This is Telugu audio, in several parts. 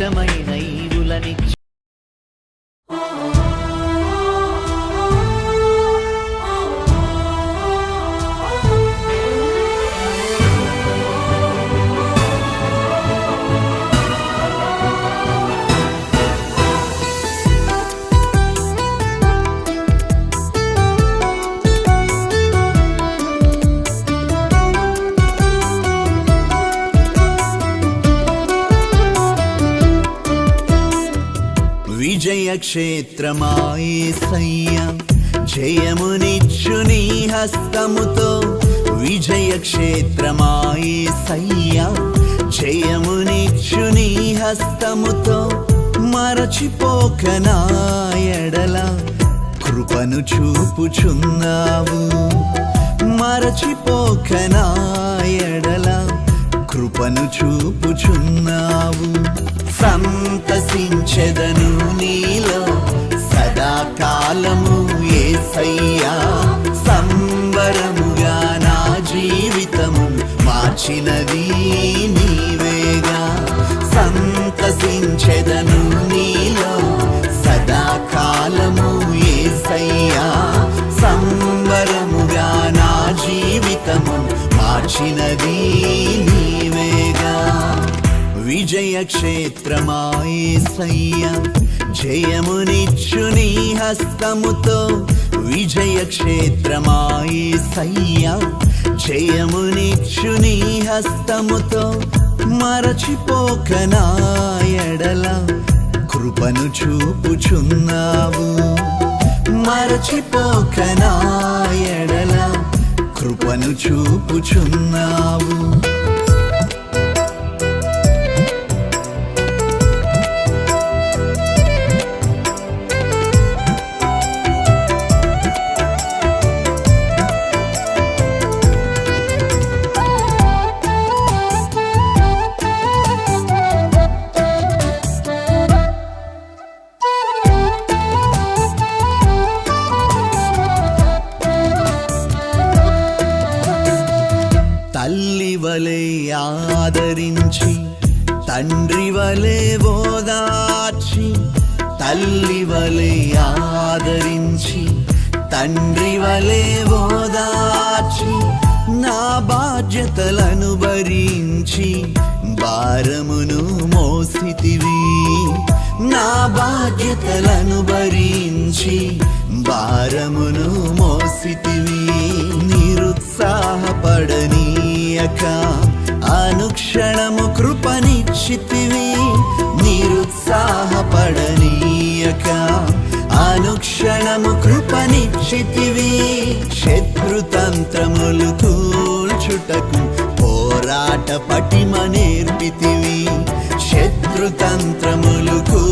శ్రేష్టమైన ఈవులనిచ్చావు విజయక్షేత్రమాయేసయ్య జయమునిచ్చు నీ హస్తముతో విజయక్షేత్రమాయేసయ్య జయమునిచ్చు నీ హస్తముతో మరచిపోక నాయడల కృపను చూపుచున్నావు. మరచిపోక నాయడల కృపను చూపుచున్నావు. సంతసించెదను నీలో. సదాకాలము ఏసయ్యా సంబరముగా నా జీవితము మార్చినది నీవేగా. సంతసించెదను నీలో. సదాకాలము ఏసయ్యా సంబరముగా నా జీవితము మార్చినది నీవేగా. విజయ విజయక్షేత్రమాయేసయ్య. జయమునిచ్చు నీ హస్తముతో విజయ విజయక్షేత్రమాయేసయ్య. జయమునిచ్చు నీ హస్తముతో మరచిపోక నాయడల కృపను చూపుచున్నావు. మరచిపోక నాయడల కృపను చూపుచున్నావు. ఆదరించి తండ్రి వలె ఓదార్చి తల్లి వలె ఆదరించి తండ్రి వలె ఓదార్చి నా బాధ్యతలను భరించి భారమును మోసితివి. నా బాధ్యతలను భరించి భారమును మోసితివి. నిరుత్సాహపడనీయక. అనుక్షణము కృపనిచ్చితివి నిరుత్సాహపడనీయక. అనుక్షణము కృపనిచ్చితివి శత్రుతంత్రములు కూల్చుటకు పోరాట పటిమ నేర్పితివి. శత్రుతంత్రములు కూ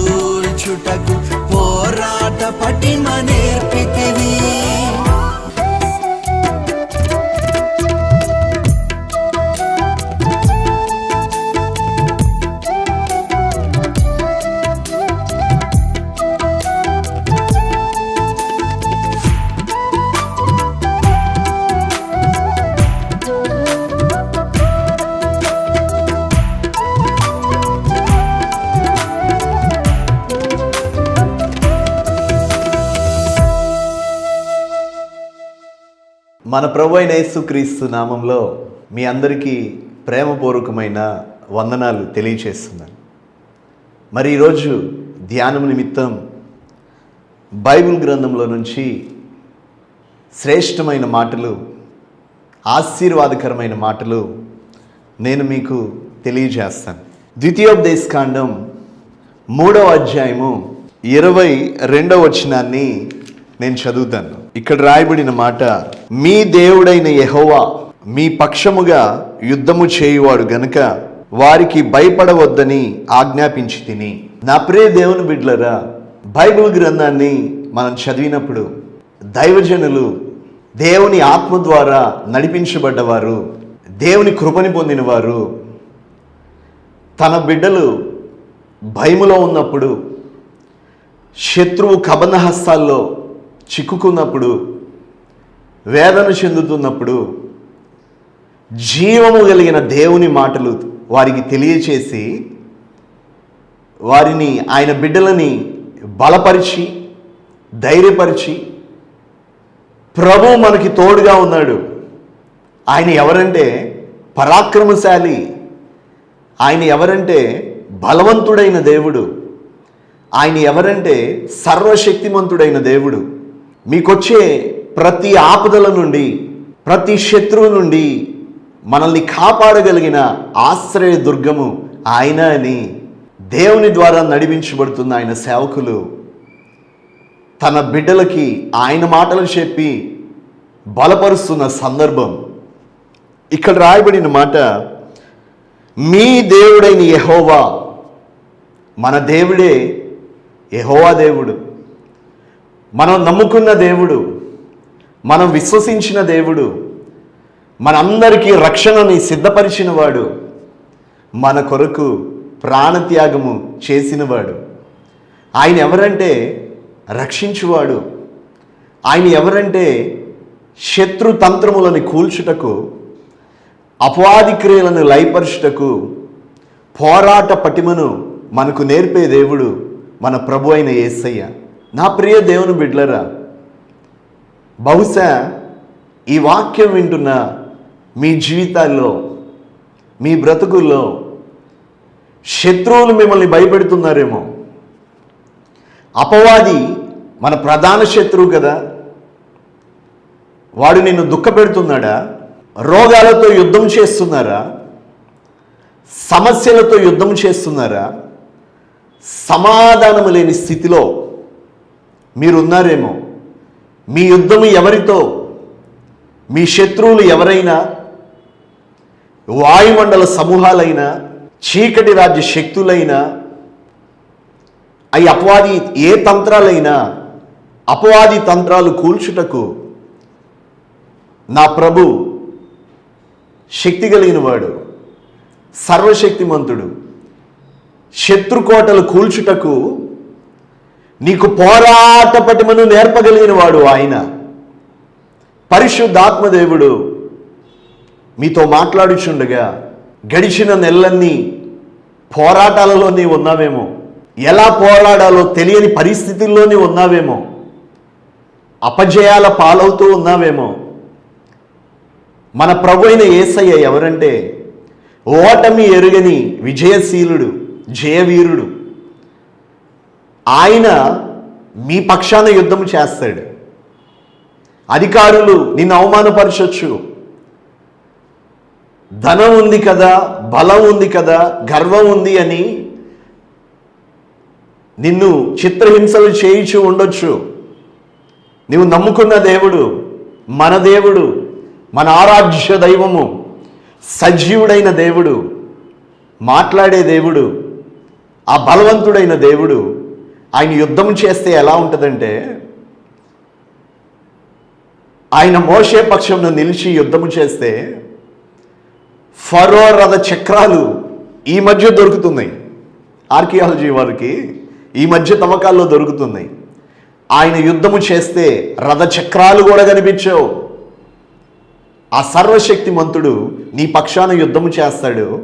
మన ప్రభు అయిన యేసుక్రీస్తు నామంలో మీ అందరికీ ప్రేమపూర్వకమైన వందనాలు తెలియచేస్తున్నాను. మరి ఈరోజు ధ్యానం నిమిత్తం బైబిల్ గ్రంథంలో నుంచి శ్రేష్టమైన మాటలు ఆశీర్వాదకరమైన మాటలు నేను మీకు తెలియజేస్తాను. ద్వితీయోపదేశకాండం మూడవ అధ్యాయము ఇరవై రెండవ వచనాన్ని నేను చదువుతాను. ఇక్కడ రాయబడిన మాట మీ దేవుడైన యహోవా మీ పక్షముగా యుద్ధము చేయువాడు గనుక వారికి భయపడవద్దని ఆజ్ఞాపించి తిని. నా ప్రే దేవుని బిడ్లరా బైబిల్ గ్రంథాన్ని మనం చదివినప్పుడు దైవజనులు దేవుని ఆత్మ ద్వారా నడిపించబడ్డవారు దేవుని కృపని పొందినవారు తన బిడ్డలు భయములో ఉన్నప్పుడు శత్రువు కబంధ హస్తాల్లో చిక్కుకున్నప్పుడు వేదన చెందుతున్నప్పుడు జీవము కలిగిన దేవుని మాటలు వారికి తెలియచేసి వారిని ఆయన బిడ్డలని బలపరిచి ధైర్యపరిచి ప్రభు మనకి తోడుగా ఉన్నాడు. ఆయన ఎవరంటే పరాక్రమశాలి. ఆయన ఎవరంటే బలవంతుడైన దేవుడు. ఆయన ఎవరంటే సర్వశక్తిమంతుడైన దేవుడు. మీకొచ్చే ప్రతి ఆపదల నుండి ప్రతి శత్రువు నుండి మనల్ని కాపాడగలిగిన ఆశ్రయ దుర్గము ఆయన అని దేవుని ద్వారా నడిపించబడుతున్న ఆయన సేవకులు తన బిడ్డలకి ఆయన మాటలు చెప్పి బలపరుస్తున్న సందర్భం. ఇక్కడ రాయబడిన మాట మీ దేవుడైన యహోవా మన దేవుడే యహోవా దేవుడు. మనం నమ్ముకున్న దేవుడు మనం విశ్వసించిన దేవుడు మనందరికీ రక్షణని సిద్ధపరిచిన వాడు మన కొరకు ప్రాణత్యాగము చేసినవాడు. ఆయన ఎవరంటే రక్షించువాడు. ఆయన ఎవరంటే శత్రు తంత్రములను కూల్చుటకు అపవాది క్రియలను లయపరుచుటకు పోరాట పటిమను మనకు నేర్పే దేవుడు మన ప్రభు అయిన యేసయ్య. నా ప్రియ దేవుని బిడ్లరా బహుశా ఈ వాక్యం వింటున్న మీ జీవితాల్లో మీ బ్రతుకుల్లో శత్రువులు మిమ్మల్ని భయపెడుతున్నారేమో. అపవాది మన ప్రధాన శత్రువు కదా. వాడు నిన్ను దుఃఖపెడుతున్నాడా? రోగాలతో యుద్ధం చేస్తున్నారా? సమస్యలతో యుద్ధం చేస్తున్నారా? సమాధానము లేని స్థితిలో మీరున్నారేమో? మీ యుద్ధము ఎవరితో? మీ శత్రువులు ఎవరైనా? వాయుమండల సమూహాలైనా? చీకటి రాజ్య శక్తులైనా? అవి అపవాది ఏ తంత్రాలైనా? అపవాది తంత్రాలు కూల్చుటకు నా ప్రభు శక్తి కలిగిన వాడు సర్వశక్తిమంతుడు శత్రుకోటలు కూల్చుటకు నీకు పోరాట పటిమను నేర్పగలిగిన వాడు ఆయన. పరిశుద్ధాత్మదేవుడు మీతో మాట్లాడుచుండగా గడిచిన నెలలన్నీ పోరాటాలలోని ఉన్నావేమో? ఎలా పోరాడాలో తెలియని పరిస్థితుల్లోనే ఉన్నావేమో? అపజయాల పాలవుతూ ఉన్నావేమో? మన ప్రభు అయిన ఏసయ్య ఎవరంటే ఓటమి ఎరుగని విజయశీలుడు జయవీరుడు. ఆయన మీ పక్షాన యుద్ధం చేస్తాడు. అధికారులు నిన్ను అవమానపరచచ్చు. ధనం ఉంది కదా బలం ఉంది కదా గర్వం ఉంది అని నిన్ను చిత్రహింసలు చేయించు ఉండొచ్చు. నీవు నమ్ముకున్న దేవుడు మన దేవుడు మన ఆరాధ్య దైవము సజీవుడైన దేవుడు మాట్లాడే దేవుడు ఆ బలవంతుడైన దేవుడు ఆయన యుద్ధం చేస్తే ఎలా ఉంటుందంటే ఆయన మోసే పక్షంలో నిలిచి యుద్ధము చేస్తే ఫరో రథ చక్రాలు ఈ మధ్య దొరుకుతున్నాయి. ఆర్కియాలజీ వారికి ఈ మధ్య తవ్వకాల్లో దొరుకుతున్నాయి. ఆయన యుద్ధము చేస్తే రథ చక్రాలు కూడా కనిపించవు. ఆ సర్వశక్తిమంతుడు నీ పక్షాన యుద్ధము చేస్తాడు.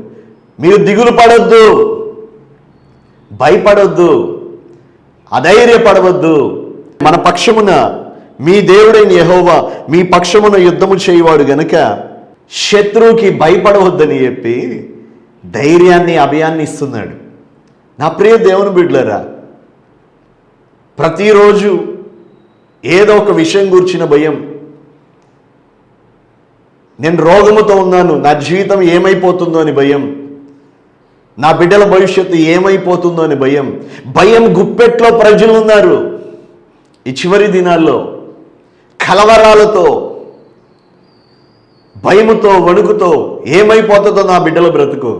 మీరు దిగులు పడొద్దు. భయపడొద్దు. అధైర్యపడవద్దు. మన పక్షమున మీ దేవుడైన యహోవా మీ పక్షమున యుద్ధము చేయవాడు గనుక శత్రువుకి భయపడవద్దని చెప్పి ధైర్యాన్ని అభయాన్ని ఇస్తున్నాడు. నా ప్రియ దేవుని బిడ్డలరా ప్రతిరోజు ఏదో ఒక విషయం గురించిన భయం. నేను రోగముతో ఉన్నాను నా జీవితం ఏమైపోతుందో అని భయం. నా బిడ్డల భవిష్యత్తు ఏమైపోతుందో అని భయం. భయం గుప్పెట్లో ప్రజలు ఉన్నారు ఈ చివరి దినాల్లో కలవరాలతో భయముతో వణుకుతో ఏమైపోతుందో నా బిడ్డల బ్రతుకు.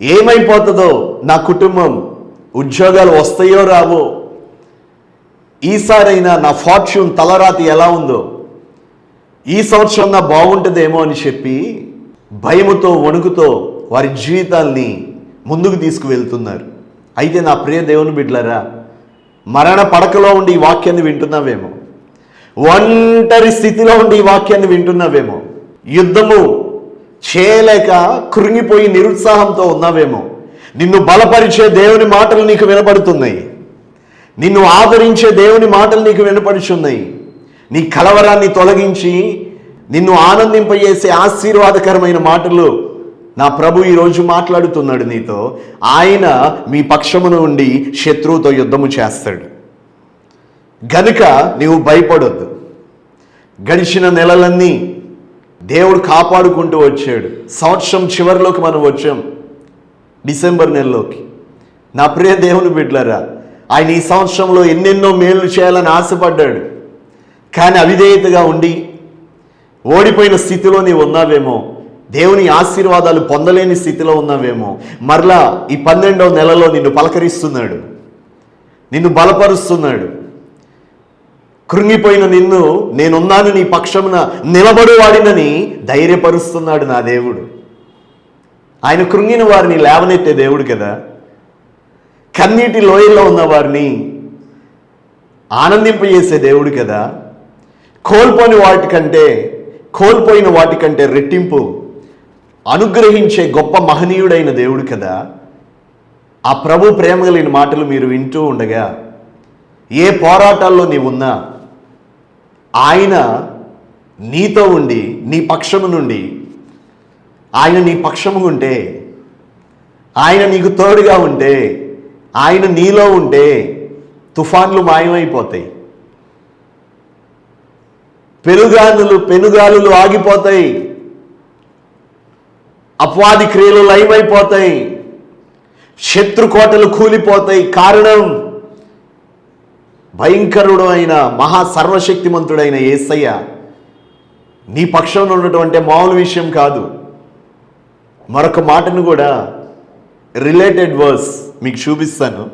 ఏమైపోతుందో నా కుటుంబం ఉద్యోగాలు వస్తాయో రావో. ఈసారైనా నా ఫార్చ్యూన్ తలరాతి ఎలా ఉందో ఈ సంవత్సరం నా బాగుంటుందేమో అని చెప్పి భయముతో వణుకుతో వారి జీవితాల్ని ముందుకు తీసుకువెళ్తున్నారు. అయితే నా ప్రియ దేవుని బిడ్లరా మరణ పడకలో ఉండి ఈ వాక్యాన్ని వింటున్నావేమో? ఒంటరి స్థితిలో ఉండి ఈ వాక్యాన్ని వింటున్నావేమో? యుద్ధము చేయలేక కృంగిపోయి నిరుత్సాహంతో ఉన్నావేమో? నిన్ను బలపరిచే దేవుని మాటలు నీకు వినపడుతున్నాయి నిన్ను ఆదరించే దేవుని మాటలు నీకు వినపడుచున్నాయి నీ కలవరాన్ని తొలగించి నిన్ను ఆనందింపజేసే ఆశీర్వాదకరమైన మాటలు నా ప్రభు ఈరోజు మాట్లాడుతున్నాడు నీతో. ఆయన మీ పక్షమును ఉండి శత్రువుతో యుద్ధము చేస్తాడు. గనుక నీవు భయపడొద్దు. గడిచిన నెలలన్నీ దేవుడు కాపాడుకుంటూ వచ్చాడు. సంవత్సరం చివరిలోకి మనం వచ్చాం. డిసెంబర్ నెలలోకి. నా ప్రియ దేవుని బిడ్డలరా ఆయన ఈ సంవత్సరంలో ఎన్నెన్నో మేలు చేయాలని ఆశపడ్డాడు. కానీ అవిధేయతగా ఉండి ఓడిపోయిన స్థితిలో నీవు ఉన్నావేమో దేవుని ఆశీర్వాదాలు పొందలేని స్థితిలో ఉన్నావేమో. మరలా ఈ పన్నెండవ నెలలో నిన్ను పలకరిస్తున్నాడు. నిన్ను బలపరుస్తున్నాడు. కృంగిపోయిన నిన్ను నేనున్నాను నీ పక్షమున నిలబడువాడినని ధైర్యపరుస్తున్నాడు నా దేవుడు. ఆయన కృంగిన వారిని లేవనెత్తే దేవుడు కదా. కన్నీటి లోయల్లో ఉన్న వారిని ఆనందింపజేసే దేవుడు కదా. కోల్పోని వాటికంటే కోల్పోయిన వాటికంటే రెట్టింపు అనుగ్రహించే గొప్ప మహనీయుడైన దేవుడు కదా. ఆ ప్రభు ప్రేమ కలిగిన మాటలు మీరు వింటూ ఉండగా ఏ పోరాటాల్లో నీవున్నా ఆయన నీతో ఉండి నీ పక్షము నుండి ఆయన నీ పక్షము ఉంటే ఆయన నీకు తోడుగా ఉంటే ఆయన నీలో ఉంటే తుఫాన్లు మాయమైపోతాయి. పెనుగానులు పెనుగాలులు ఆగిపోతాయి. అపవాది క్రియలు లయమైపోతాయి. శత్రుకోటలు కూలిపోతాయి. కారణం భయంకరుడు అయిన మహా సర్వశక్తిమంతుడైన ఏసయ్య నీ పక్షంలో ఉండటం అంటే మామూలు విషయం కాదు. మరొక మాటను కూడా రిలేటెడ్ వర్స్ మీకు చూపిస్తాను.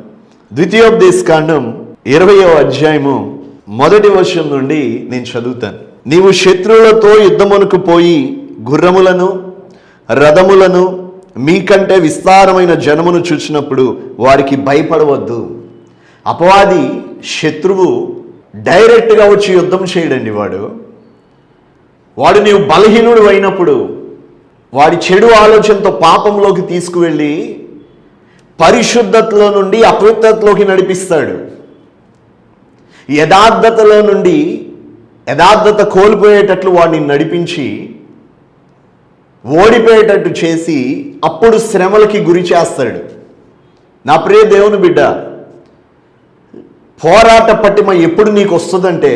ద్వితీయోపదేశ కాండం ఇరవయో అధ్యాయము మొదటి వర్షం నుండి నేను చదువుతాను. నీవు శత్రువులతో యుద్ధమునకు పోయి గుర్రములను రథములను మీకంటే విస్తారమైన జనమును చూచినప్పుడు వారికి భయపడవద్దు. అపవాది శత్రువు డైరెక్ట్గా వచ్చి యుద్ధం చేయడండి వాడు. వాడు నీవు బలహీనుడు అయినప్పుడు వాడి చెడు ఆలోచనతో పాపంలోకి తీసుకువెళ్ళి పరిశుద్ధతలో నుండి అపవిత్రతలోకి నడిపిస్తాడు. యథార్థతలో నుండి యథార్థత కోల్పోయేటట్లు వాడిని నడిపించి ఓడిపోయేటట్టు చేసి అప్పుడు శ్రమలకి గురి చేస్తాడు. నా ప్రియ దేవుని బిడ్డ పోరాట పట్టిమ ఎప్పుడు నీకు వస్తుందంటే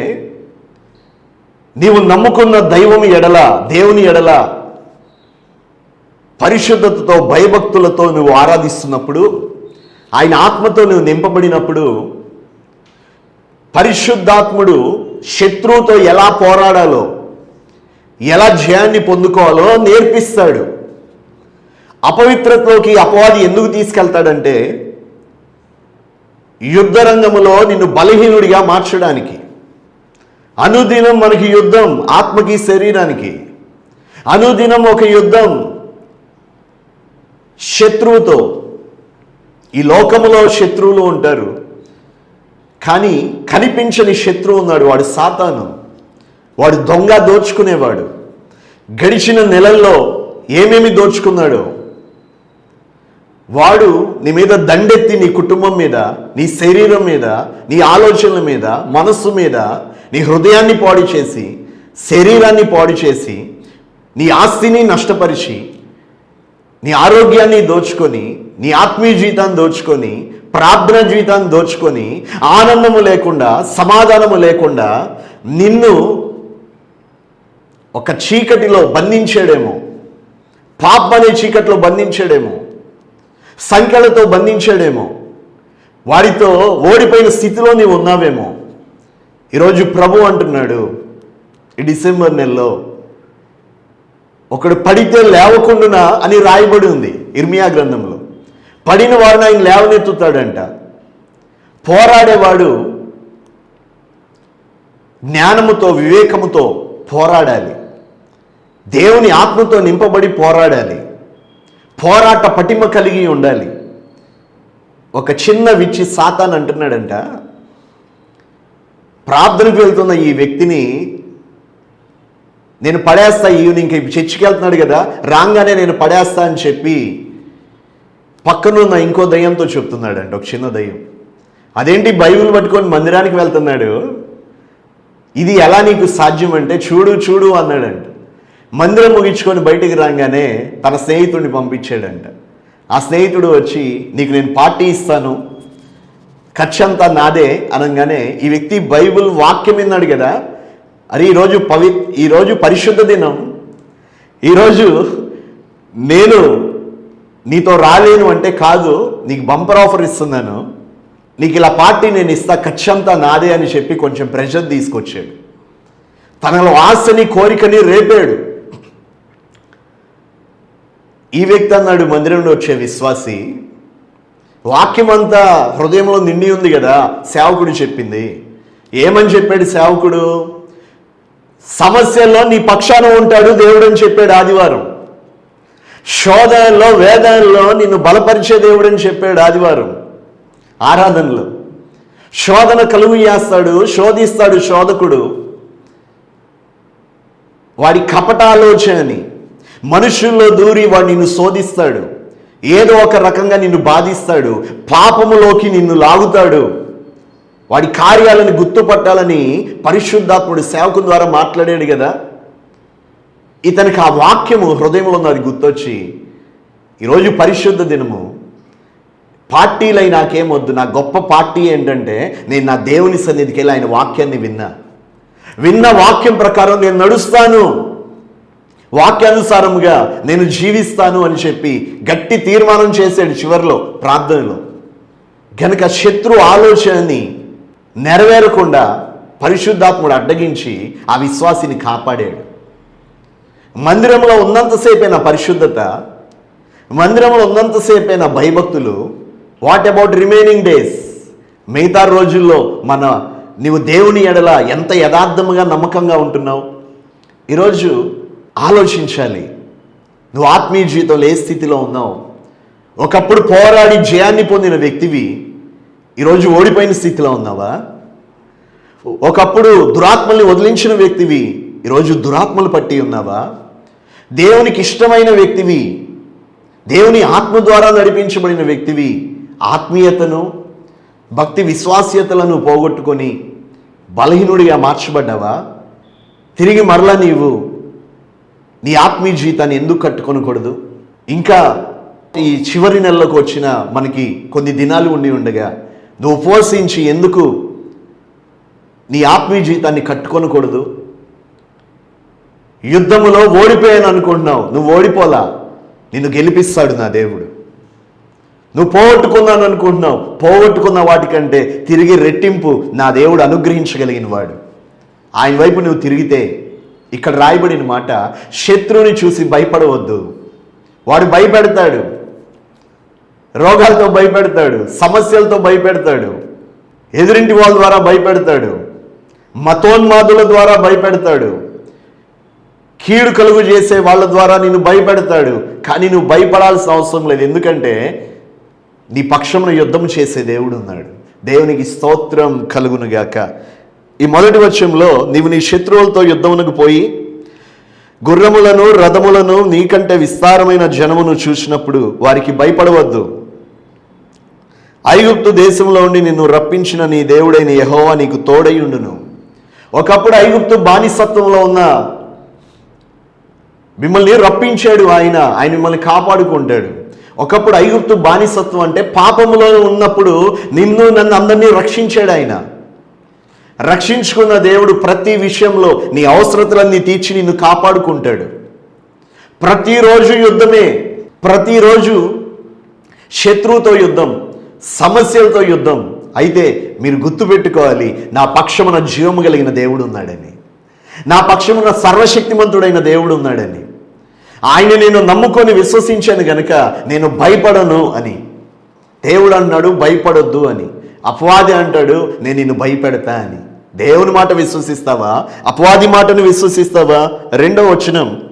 నీవు నమ్ముకున్న దైవం ఎడల దేవుని ఎడల పరిశుద్ధతతో భయభక్తులతో నువ్వు ఆరాధిస్తున్నప్పుడు ఆయన ఆత్మతో నువ్వు నింపబడినప్పుడు పరిశుద్ధాత్ముడు శత్రువుతో ఎలా పోరాడాలో ఎలా జయాన్ని పొందుకోవాలో నేర్పిస్తాడు. అపవిత్రతలోకి అపవాది ఎందుకు తీసుకెళ్తాడంటే యుద్ధరంగములో నిన్ను బలహీనుడిగా మార్చడానికి. అనుదినం మనకి యుద్ధం ఆత్మకి శరీరానికి. అనుదినం ఒక యుద్ధం శత్రువుతో. ఈ లోకములో శత్రువులు ఉంటారు కానీ కనిపించని శత్రువు ఉన్నాడు వాడు సాతాను. వాడు దొంగ దోచుకునేవాడు. గడిచిన నెలల్లో ఏమేమి దోచుకున్నాడో. వాడు నీ మీద దండెత్తి నీ కుటుంబం మీద నీ శరీరం మీద నీ ఆలోచనల మీద మనస్సు మీద నీ హృదయాన్ని పాడు చేసి శరీరాన్ని పాడు చేసి నీ ఆస్తిని నష్టపరిచి నీ ఆరోగ్యాన్ని దోచుకొని నీ ఆత్మీయ జీవితాన్ని దోచుకొని ప్రార్థన జీవితాన్ని దోచుకొని ఆనందము లేకుండా సమాధానము లేకుండా నిన్ను ఒక చీకటిలో బంధించాడేమో. పాపం అనే చీకటిలో బంధించాడేమో. సంఖ్యలతో బంధించాడేమో. వాడితో ఓడిపోయిన స్థితిలో నీవు ఉన్నావేమో. ఈరోజు ప్రభు అంటున్నాడు ఈ డిసెంబర్ నెలలో ఒకడు పడితే లేవకుండునా అని రాయబడి ఉంది ఇర్మియా గ్రంథంలో. పడిన వాడిని ఆయన లేవనెత్తుతాడంట. పోరాడేవాడు జ్ఞానముతో వివేకముతో పోరాడాలి. దేవుని ఆత్మతో నింపబడి పోరాడాలి. పోరాట పటిమ కలిగి ఉండాలి. ఒక చిన్న విచ్చి సాతాన్ అంటున్నాడంట. ప్రార్థనకు వెళ్తున్న ఈ వ్యక్తిని నేను పడేస్తా ఈవినింగ్ చర్చికి వెళ్తున్నాడు కదా రాగానే నేను పడేస్తా అని చెప్పి పక్కనున్న ఇంకో దయ్యంతో చెప్తున్నాడంట ఒక చిన్న దయ్యం. అదేంటి బైబిల్ పట్టుకొని మందిరానికి వెళ్తున్నాడు? ఇది ఎలా నీకు సాధ్యం అంటే చూడు చూడు అన్నాడంట. మందిరం ముగించుకొని బయటికి రాగానే తన స్నేహితుడిని పంపించాడంట. ఆ స్నేహితుడు వచ్చి నీకు నేను పార్టీ ఇస్తాను. ఖర్చంతా నాదే అనగానే ఈ వ్యక్తి బైబిల్ వాక్యం విన్నాడు కదా. అరే ఈరోజు పవి ఈరోజు పరిశుద్ధ దినం. ఈరోజు నేను నీతో రాలేను అంటే కాదు నీకు బంపర్ ఆఫర్ ఇస్తున్నాను. నీకు ఇలా పార్టీ నేను ఇస్తా ఖర్చంతా నాదే అని చెప్పి కొంచెం ప్రెషర్ తీసుకొచ్చాడు. తనలో ఆశని కోరికని రేపాడు. ఈ వ్యక్తి అన్నాడు మందిరంలో వచ్చే విశ్వాసి వాక్యం అంతా హృదయంలో నిండి ఉంది కదా సేవకుడు చెప్పింది. ఏమని చెప్పాడు సేవకుడు? సమస్యల్లో నీ పక్షాన ఉంటాడు దేవుడు అని చెప్పాడు ఆదివారం. శోధనలో వేదనలో నిన్ను బలపరిచే దేవుడు అని చెప్పాడు ఆదివారం. ఆరాధనలో. శోధన కలుగు చేస్తాడు శోధిస్తాడు శోధకుడు. వాడి కపటాలోచనని మనుషుల్లో దూరి వాడు నిన్ను శోధిస్తాడు. ఏదో ఒక రకంగా నిన్ను బాధిస్తాడు. పాపములోకి నిన్ను లాగుతాడు. వాడి కార్యాలను గుర్తుపట్టాలని పరిశుద్ధాత్ముడు సేవకు ద్వారా మాట్లాడాడు కదా. ఇతనికి ఆ వాక్యము హృదయంలో ఉన్నది అది గుర్తొచ్చి ఈరోజు పరిశుద్ధ దినము. పార్టీలై నాకేమొద్దు. నా గొప్ప పార్టీ ఏంటంటే నేను నా దేవుని సన్నిధికి వెళ్ళి ఆయన వాక్యాన్ని విన్నా. విన్న వాక్యం ప్రకారం నేను నడుస్తాను. వాక్యానుసారముగా నేను జీవిస్తాను అని చెప్పి గట్టి తీర్మానం చేశాడు చివరిలో ప్రార్థనలో. గనక శత్రు ఆలోచనని నెరవేరకుండా పరిశుద్ధాత్ముడు అడ్డగించి ఆ విశ్వాసిని కాపాడాడు. మందిరంలో ఉన్నంతసేపైన పరిశుద్ధత మందిరంలో ఉన్నంతసేపైన భయభక్తులు వాట్ అబౌట్ రిమైనింగ్ డేస్ మిగతా రోజుల్లో మన నీవు దేవుని ఎడల ఎంత యథార్థముగా నమ్మకంగా ఉంటున్నావు? ఈరోజు ఆలోచించాలి. నువ్వు ఆత్మీయ జీవితంలో ఏ స్థితిలో ఉన్నావు? ఒకప్పుడు పోరాడి జయాన్ని పొందిన వ్యక్తివి ఈరోజు ఓడిపోయిన స్థితిలో ఉన్నావా? ఒకప్పుడు దురాత్మల్ని వదిలించిన వ్యక్తివి ఈరోజు దురాత్మలు పట్టి ఉన్నావా? దేవునికి ఇష్టమైన వ్యక్తివి దేవుని ఆత్మ ద్వారా నడిపించబడిన వ్యక్తివి ఆత్మీయతను భక్తి విశ్వాస్యతలను పోగొట్టుకొని బలహీనుడిగా మార్చబడ్డావా? తిరిగి మరలా నీవు నీ ఆత్మీయ జీవితాన్ని ఎందుకు కట్టుకొనకూడదు? ఇంకా ఈ చివరి నెలలకు వచ్చిన మనకి కొన్ని దినాలు ఉండి ఉండగా నువ్వు ఉపవసించి ఎందుకు నీ ఆత్మీయ జీవితాన్ని కట్టుకొనకూడదు? యుద్ధములో ఓడిపోయాను అనుకుంటున్నావు నువ్వు ఓడిపోలా? నిన్ను గెలిపిస్తాడు నా దేవుడు. నువ్వు పోగొట్టుకున్నాను అనుకుంటున్నావు పోగొట్టుకున్న వాటికంటే తిరిగి రెట్టింపు నా దేవుడు అనుగ్రహించగలిగిన వాడు. ఆయన వైపు నువ్వు తిరిగితే ఇక్కడ రాయబడిన మాట శత్రువుని చూసి భయపడవద్దు. వాడు భయపెడతాడు. రోగాలతో భయపెడతాడు. సమస్యలతో భయపెడతాడు. ఎదురింటి వాళ్ళ ద్వారా భయపెడతాడు. మతోన్మాదుల ద్వారా భయపెడతాడు. కీడు కలుగు చేసే వాళ్ళ ద్వారా నిన్ను భయపెడతాడు. కానీ నువ్వు భయపడాల్సిన అవసరం లేదు. ఎందుకంటే నీ పక్షమున యుద్ధం చేసే దేవుడు ఉన్నాడు. దేవునికి స్తోత్రం కలుగునుగాక. ఈ మొదటి వచ్చంలో నీవు నీ శత్రువులతో యుద్ధమునకు పోయి గుర్రములను రథములను నీకంటే విస్తారమైన జనమును చూసినప్పుడు వారికి భయపడవద్దు. ఐగుప్తు దేశంలో ఉండి నిన్ను రప్పించిన నీ దేవుడైన యహోవా నీకు తోడయుండును ఒకప్పుడు ఐగుప్తు బానిసత్వంలో ఉన్న మిమ్మల్ని రప్పించాడు ఆయన ఆయన మిమ్మల్ని కాపాడుకుంటాడు. ఒకప్పుడు ఐగుప్తు బానిసత్వం అంటే పాపములో ఉన్నప్పుడు నిన్ను నన్ను అందరినీ రక్షించాడు ఆయన. రక్షించుకున్న దేవుడు ప్రతి విషయంలో నీ అవసరతలన్నీ తీర్చి నిన్ను కాపాడుకుంటాడు. ప్రతిరోజు యుద్ధమే ప్రతిరోజు శత్రువుతో యుద్ధం సమస్యలతో యుద్ధం. అయితే మీరు గుర్తుపెట్టుకోవాలి నా పక్షమున జీవము కలిగిన దేవుడు ఉన్నాడని. నా పక్షమున సర్వశక్తిమంతుడైన దేవుడు ఉన్నాడని. ఆయన నేను నమ్ముకొని విశ్వసించాను గనుక నేను భయపడను అని. దేవుడు అన్నాడు భయపడొద్దు అని. అపవాది అంటాడు నేను నిన్ను భయపెడతా అని. దేవుని మాట విశ్వసిస్తావా? అపవాది మాటను విశ్వసిస్తావా? రెండవ వచనం.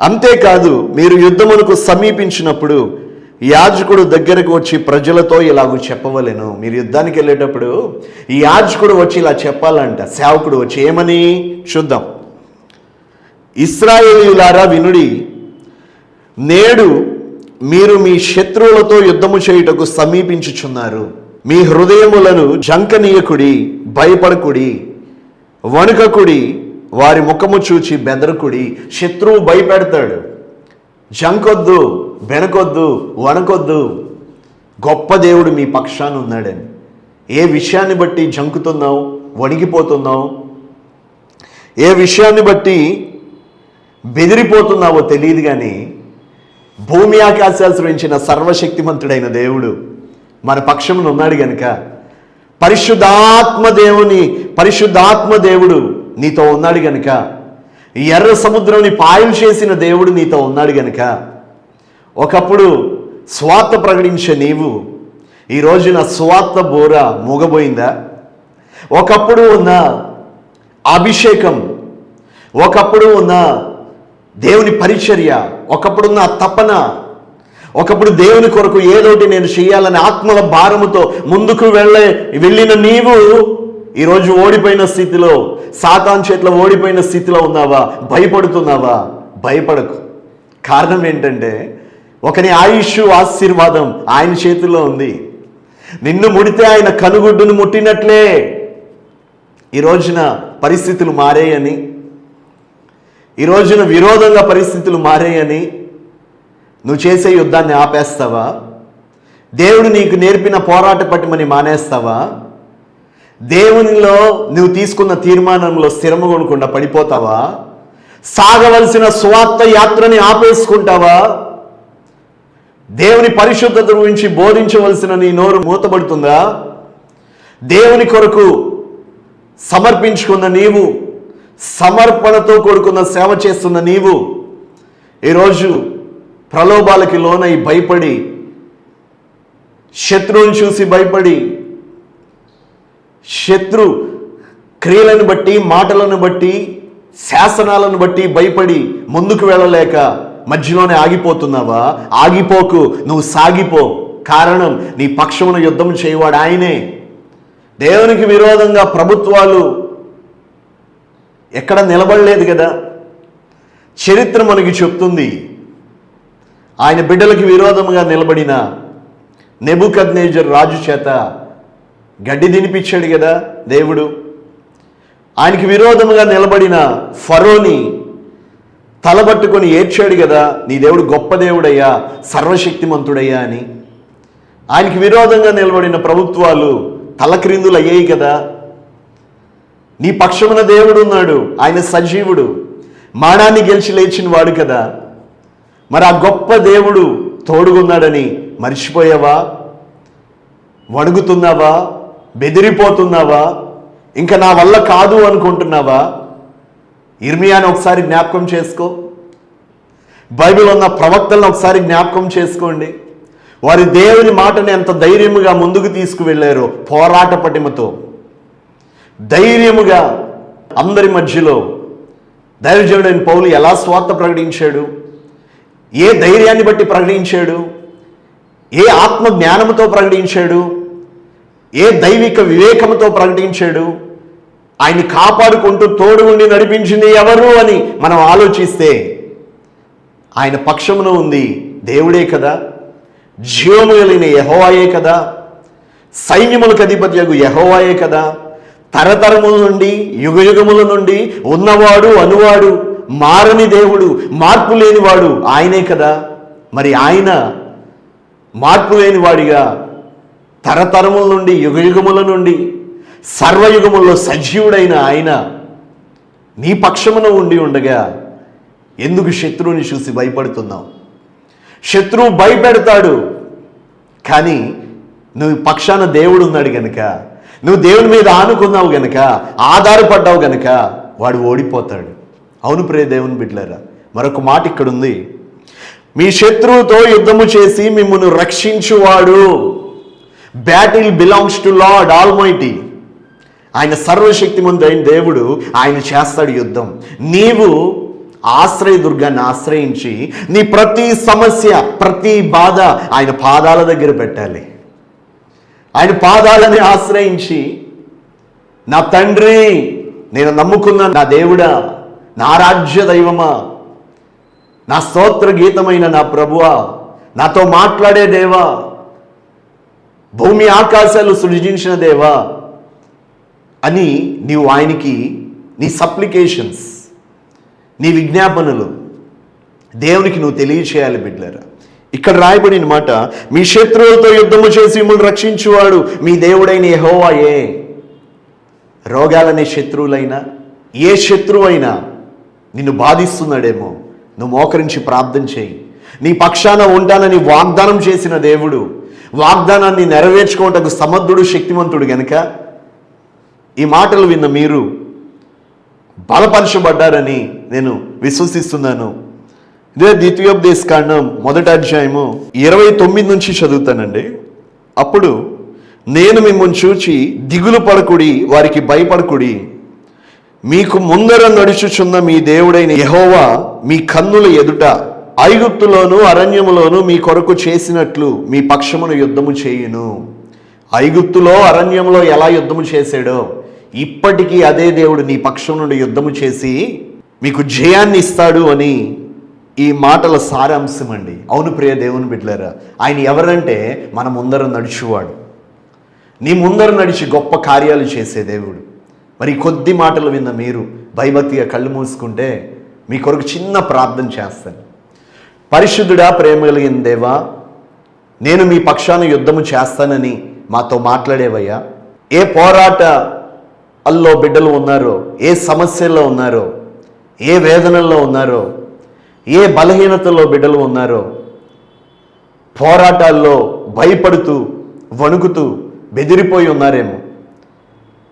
అంతేకాదు మీరు యుద్ధమునకు సమీపించినప్పుడు యాజకుడు దగ్గరకు వచ్చి ప్రజలతో ఇలాగూ చెప్పవలెను. మీరు యుద్ధానికి వెళ్ళేటప్పుడు ఈ యాజకుడు వచ్చి ఇలా చెప్పాలంట. సేవకుడు వచ్చి ఏమని? చూద్దాం. ఇస్రాయేలీయులారా వినుడి. నేడు మీరు మీ శత్రువులతో యుద్ధము చేయుటకు సమీపించుచున్నారు. మీ హృదయములను జంకనీయకుడి భయపడకుడి వణుకకుడి వారి ముఖము చూచి బెదరకుడి శత్రువు భయపెడతాడు. జంకొద్దు బెనకొద్దు వణకొద్దు. గొప్ప దేవుడు మీ పక్షాన ఉన్నాడని. ఏ విషయాన్ని బట్టి జంకుతున్నావు వణికిపోతున్నావు? ఏ విషయాన్ని బట్టి బెదిరిపోతున్నావో తెలియదు కానీ భూమి ఆకాశాలు సృష్టించిన సర్వశక్తిమంతుడైన దేవుడు మన పక్షమున ఉన్నాడు కనుక పరిశుద్ధాత్మ దేవుని పరిశుద్ధాత్మ దేవుడు నీతో ఉన్నాడు గనుక. ఎర్ర సముద్రంని పాయలు చేసిన దేవుడు నీతో ఉన్నాడు గనుక. ఒకప్పుడు స్వార్థ ప్రకటించే నీవు ఈ రోజున స్వార్థ బోర మూగబోయిందా? ఒకప్పుడు ఉన్న అభిషేకం ఒకప్పుడు ఉన్న దేవుని పరిచర్య ఒకప్పుడున్న తపన ఒకప్పుడు దేవుని కొరకు ఏదోటి నేను చేయాలని ఆత్మల భారముతో ముందుకు వెళ్ళే వెళ్ళిన నీవు ఈరోజు ఓడిపోయిన స్థితిలో సాతాన్ చేతిలో ఓడిపోయిన స్థితిలో ఉన్నావా? భయపడుతున్నావా? భయపడకు. కారణం ఏంటంటే ఒకని ఆయుష్ ఆశీర్వాదం ఆయన చేతిలో ఉంది. నిన్ను ముడితే ఆయన కనుగుడ్డును ముట్టినట్లే. ఈ రోజున పరిస్థితులు మారాయని ఈ రోజున విరోధంగా పరిస్థితులు మారాయని నువ్వు చేసే యుద్ధాన్ని ఆపేస్తావా? దేవుడు నీకు నేర్పిన పోరాట పట్టుమని మానేస్తావా? దేవునిలో నువ్వు తీసుకున్న తీర్మానంలో స్థిరము కొనకుండా పడిపోతావా? సాగవలసిన స్వార్థ యాత్రని ఆపేసుకుంటావా? దేవుని పరిశుద్ధత గురించి బోధించవలసిన నీ నోరు మూతబడుతుందా దేవుని కొరకు సమర్పించుకున్న నీవు సమర్పణతో కొడుకున్న సేవ చేస్తున్న నీవు ఈరోజు ప్రలోభాలకి లోనై భయపడి శత్రువుని చూసి భయపడి శత్రు క్రియలను బట్టి మాటలను బట్టి శాసనాలను బట్టి భయపడి ముందుకు వెళ్ళలేక మధ్యలోనే ఆగిపోతున్నావా? ఆగిపోకు నువ్వు సాగిపో. కారణం నీ పక్షమున యుద్ధం చేయవాడు ఆయనే. దేవునికి విరోధంగా ప్రభుత్వాలు ఎక్కడ నిలబడలేదు కదా? చరిత్ర మనకి చెప్తుంది ఆయన బిడ్డలకు విరోధముగా నిలబడిన నెబుకద్నేజర్ రాజు చేత గడ్డి తినిపించాడు కదా దేవుడు. ఆయనకి విరోధముగా నిలబడిన ఫరోని తలబట్టుకొని ఏడ్చాడు కదా నీ దేవుడు గొప్ప దేవుడయ్యా సర్వశక్తిమంతుడయ్యా అని. ఆయనకి విరోధంగా నిలబడిన ప్రభుత్వాలు తలక్రిందులు అయ్యాయి కదా. నీ పక్షమున దేవుడు ఉన్నాడు ఆయన సజీవుడు. మానాన్ని గెలిచి లేచిన వాడు కదా. మరి ఆ గొప్ప దేవుడు తోడుగున్నాడని మర్చిపోయావా? వణుగుతున్నావా? బెదిరిపోతున్నావా? ఇంకా నా వల్ల కాదు అనుకుంటున్నావా? ఇర్మియాని ఒకసారి జ్ఞాపకం చేసుకో. బైబిల్ ఉన్న ప్రవక్తలను ఒకసారి జ్ఞాపకం చేసుకోండి. వారి దేవుని మాటని ఎంత ధైర్యముగా ముందుకు తీసుకువెళ్ళారో పోరాట పటిమతో. ధైర్యముగా అందరి మధ్యలో దైవజనుడైన పౌలు ఎలా స్వార్థ ప్రకటించాడు? ఏ ధైర్యాన్ని బట్టి ప్రకటించాడు? ఏ ఆత్మ జ్ఞానముతో ప్రకటించాడు? ఏ దైవిక వివేకముతో ప్రకటించాడు? ఆయన్ని కాపాడుకుంటూ తోడు ఉండి నడిపించింది ఎవరు అని మనం ఆలోచిస్తే ఆయన పక్షమును ఉంది దేవుడే కదా. జీవము కలిగిన యహోవాయే కదా. సైన్యములకు అధిపత్యకు యహోవాయే కదా. తరతరముల నుండి యుగయుగముల నుండి ఉన్నవాడు అనువాడు. మారని దేవుడు మార్పు లేనివాడు ఆయనే కదా. మరి ఆయన మార్పు లేనివాడిగా తరతరముల నుండి యుగయుగముల నుండి సర్వయుగముల్లో సజీవుడైన ఆయన నీ పక్షమున ఉండి ఉండగా ఎందుకు శత్రువుని చూసి భయపడుతున్నావు? శత్రువు భయపెడతాడు కానీ నువ్వు పక్షాన దేవుడు ఉన్నాడు గనుక నువ్వు దేవుని మీద ఆనుకున్నావు గనుక ఆధారపడ్డావు గనుక వాడు ఓడిపోతాడు. అవును ప్రే దేవుని బిడ్డలారా మరొక మాట ఇక్కడుంది. మీ శత్రువుతో యుద్ధము చేసి మిమ్మల్ని రక్షించువాడు. Battle belongs to Lord almighty ఆయన సర్వశక్తిమంతుడైన దేవుడు ఆయన చేస్తాడు యుద్ధం. నీవు ఆశ్రయదుర్గాన్ని ఆశ్రయించి నీ ప్రతి సమస్య ప్రతి బాధ ఆయన పాదాల దగ్గర పెట్టాలి. ఆయన పాదాలని ఆశ్రయించి నా తండ్రి నేను నమ్ముకున్న నా దేవుడా నా రాజ్య దైవమా? నా స్తోత్ర గీతమైన నా ప్రభువా? నాతో మాట్లాడే దేవా? భూమి ఆకాశాలు సృజించిన దేవా? అని నీవు ఆయనకి నీ సప్లికేషన్స్ నీ విజ్ఞాపనలు దేవునికి నువ్వు తెలియచేయాలి బిడ్డలారా. ఇక్కడ రాయబడిన మాట మీ శత్రువులతో యుద్ధము చేసి మిమ్మల్ని రక్షించువాడు మీ దేవుడైన యెహోవాయే. రోగాలనే శత్రువులైనా ఏ శత్రువైనా నిన్ను బాధిస్తున్నాడేమో. నువ్వు మోకరించి ప్రార్థన చేయి. నీ పక్షాన ఉంటానని వాగ్దానం చేసిన దేవుడు వాగ్దానాన్ని నెరవేర్చుకోవటకు సమర్థుడు శక్తివంతుడు గనుక ఈ మాటలు విన్న మీరు బలపరచబడ్డారని నేను విశ్వసిస్తున్నాను. ఇదే ద్వితీయోపదేశ కాండం మొదటి అధ్యాయము ఇరవై తొమ్మిది నుంచి చదువుతానండి. అప్పుడు నేను మిమ్మల్ని చూచి దిగులు పడకుడి వారికి భయపడకుడి. మీకు ముందర నడుచుచున్న మీ దేవుడైన యహోవా మీ కన్నుల ఎదుట ఐగుప్తులోను అరణ్యములోను మీ కొరకు చేసినట్లు మీ పక్షమును యుద్ధము చేయును. ఐగుప్తులో అరణ్యంలో ఎలా యుద్ధము చేశాడో ఇప్పటికీ అదే దేవుడు నీ పక్షం నుండి యుద్ధము చేసి మీకు జయాన్ని ఇస్తాడు అని ఈ మాటల సారాంశం అండి అవును ప్రియ దేవుని బిడ్డలారా ఆయన ఎవరంటే మన ముందర నడిచేవాడు. నీ ముందర నడిచి గొప్ప కార్యాలు చేసే దేవుడు. మరి కొద్ది మాటలు విన్న మీరు భయభక్తిగా కళ్ళు మూసుకుంటే మీ కొరకు చిన్న ప్రార్థన చేస్తాను. పరిశుద్ధుడా ప్రేమ కలిగిన దేవా నేను మీ పక్షాన యుద్ధము చేస్తానని మాతో మాట్లాడేవయ్యా. ఏ పోరాట అల్లో బిడ్డలు ఉన్నారో ఏ సమస్యల్లో ఉన్నారో ఏ వేదనల్లో ఉన్నారో ఏ బలహీనతలో బిడ్డలు ఉన్నారో పోరాటాల్లో భయపడుతూ వణుకుతూ బెదిరిపోయి ఉన్నారేమో.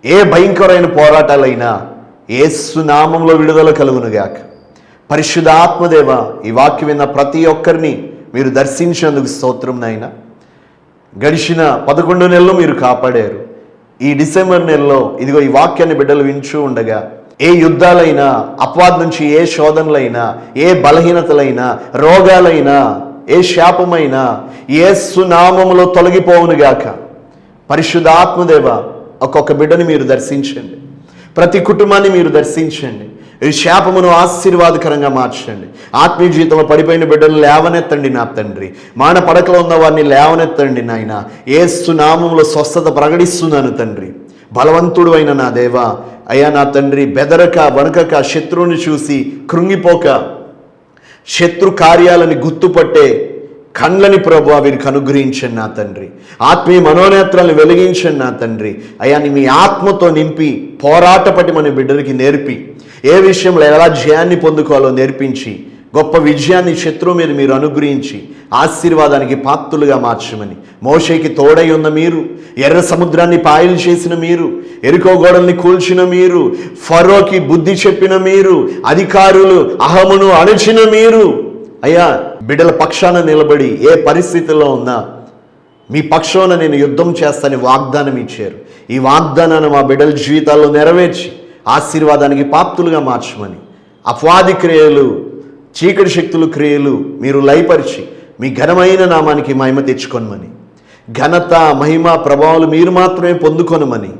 ఏ భయంకరమైన పోరాటాలైనా ఏసునామంలో విడుదల కలుగునుగాక. పరిశుద్ధ ఆత్మదేవ ఈ వాక్యం విన్న ప్రతి ఒక్కరిని మీరు దర్శించినందుకు స్తోత్రం నాయన. గడిచిన పదకొండు నెలలు మీరు కాపాడారు. ఈ డిసెంబర్ నెలలో ఇదిగో ఈ వాక్యాన్ని బిడ్డలు వింటూ ఉండగా ఏ యుద్ధాలైనా అపవాద్ నుంచి ఏ శోధనలైనా ఏ బలహీనతలైనా రోగాలైనా ఏ శాపమైనా ఏ సునామములో తొలగిపోవునుగాక. పరిశుద్ధ ఆత్మదేవ ఒక్కొక్క బిడ్డని మీరు దర్శించండి. ప్రతి కుటుంబాన్ని మీరు దర్శించండి. ఈ శాపమును ఆశీర్వాదకరంగా మార్చండి. ఆత్మీయ జీవితంలో పడిపోయిన బిడ్డలు లేవనెత్తండి నా తండ్రి. మాన పడకలో ఉన్న వారిని లేవనెత్తండి నాయన. ఏసు నామంలో స్వస్థత ప్రకటిస్తున్నాను తండ్రి. బలవంతుడు అయిన నా దేవా అయ్యా నా తండ్రి బెదరక వణకక శత్రువుని చూసి కృంగిపోక శత్రు కార్యాలని గుర్తుపట్టే కళ్ళని ప్రభు వీరికి అనుగ్రహించండి నా తండ్రి. ఆత్మీయ మనోనేత్రాలను వెలిగించండి నా తండ్రి. అయ్యా మీ ఆత్మతో నింపి పోరాటపటి మన బిడ్డలకి నేర్పి. ఏ విషయంలో ఎలా జయాన్ని పొందుకోవాలో నేర్పించి గొప్ప విజయాన్ని శత్రువు మీద మీరు అనుగ్రహించి ఆశీర్వాదానికి పాత్రులుగా మార్చమని. మోషేకి తోడై ఉన్న మీరు ఎర్ర సముద్రాన్ని పాయలు చేసిన మీరు ఎరుకో గోడల్ని కూల్చిన మీరు ఫరోకి బుద్ధి చెప్పిన మీరు అధికారులు అహమును అణచిన మీరు అయ్యా బిడ్డల పక్షాన నిలబడి ఏ పరిస్థితిలో ఉన్నా మీ పక్షాన నేను యుద్ధం చేస్తానని వాగ్దానం ఇచ్చారు. ఈ వాగ్దానాన్ని మా బిడ్డల జీవితాల్లో నెరవేర్చి ఆశీర్వాదానికి పాప్తులుగా మార్చమని. అపవాది క్రియలు చీకటి శక్తులు క్రియలు మీరు లయపరిచి మీ ఘనమైన నామానికి మహిమ తెచ్చుకొనమని. ఘనత మహిమ ప్రభావాలు మీరు మాత్రమే పొందుకొనమని.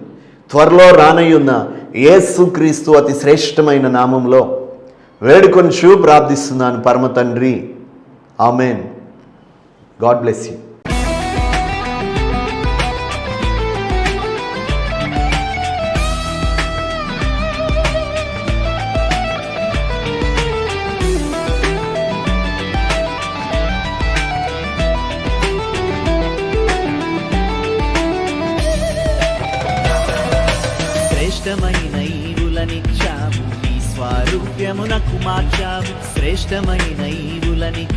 త్వరలో రానయ్యున్న యేసుక్రీస్తు అతి శ్రేష్టమైన నామంలో వేడుకొంచు ప్రార్థిస్తున్నాను పరమ తండ్రి. ఆమెన్. God bless you. ఈవులనిచ్చావు